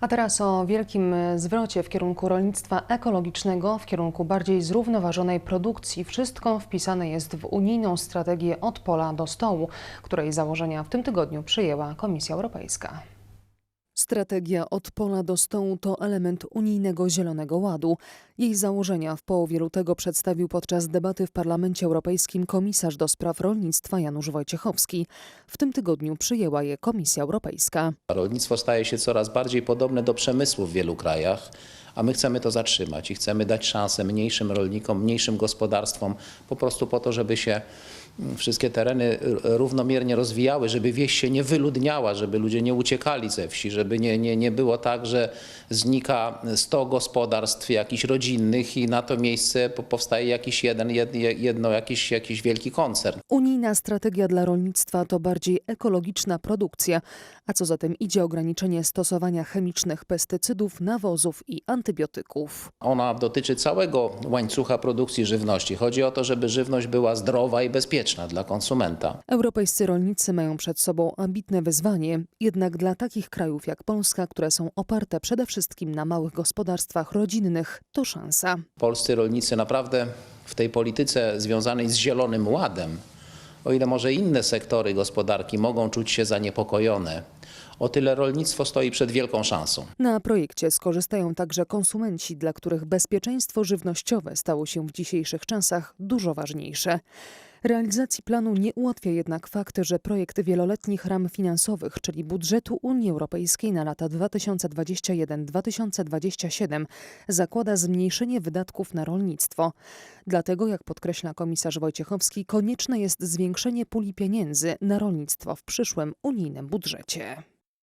A teraz o wielkim zwrocie w kierunku rolnictwa ekologicznego, w kierunku bardziej zrównoważonej produkcji. Wszystko wpisane jest w unijną strategię od pola do stołu, której założenia w tym tygodniu przyjęła Komisja Europejska. Strategia od pola do stołu to element unijnego Zielonego Ładu. Jej założenia w połowie lutego przedstawił podczas debaty w Parlamencie Europejskim komisarz do spraw rolnictwa Janusz Wojciechowski. W tym tygodniu przyjęła je Komisja Europejska. Rolnictwo staje się coraz bardziej podobne do przemysłu w wielu krajach, a my chcemy to zatrzymać i chcemy dać szansę mniejszym rolnikom, mniejszym gospodarstwom, po prostu po to, żeby się mm, wszystkie tereny równomiernie rozwijały, żeby wieś się nie wyludniała, żeby ludzie nie uciekali ze wsi, żeby nie, nie, nie było tak, że znika 100 gospodarstw jakichś rodzinnych i na to miejsce po- powstaje jakiś jeden, jed- jedno, jakiś, jakiś wielki koncern. Unijna strategia dla rolnictwa to bardziej ekologiczna produkcja, a co za tym idzie ograniczenie stosowania chemicznych pestycydów, nawozów i antybiotyków. Ona dotyczy całego łańcucha produkcji żywności. Chodzi o to, żeby żywność była zdrowa i bezpieczna dla konsumenta. Europejscy rolnicy mają przed sobą ambitne wyzwanie, jednak dla takich krajów jak Polska, które są oparte przede wszystkim na małych gospodarstwach rodzinnych, to szansa. Polscy rolnicy naprawdę w tej polityce związanej z Zielonym Ładem, o ile może inne sektory gospodarki mogą czuć się zaniepokojone, o tyle rolnictwo stoi przed wielką szansą. Na projekcie skorzystają także konsumenci, dla których bezpieczeństwo żywnościowe stało się w dzisiejszych czasach dużo ważniejsze. Realizacji planu nie ułatwia jednak fakt, że projekt wieloletnich ram finansowych, czyli budżetu Unii Europejskiej na lata 2021-2027, zakłada zmniejszenie wydatków na rolnictwo. Dlatego, jak podkreśla komisarz Wojciechowski, konieczne jest zwiększenie puli pieniędzy na rolnictwo w przyszłym unijnym budżecie.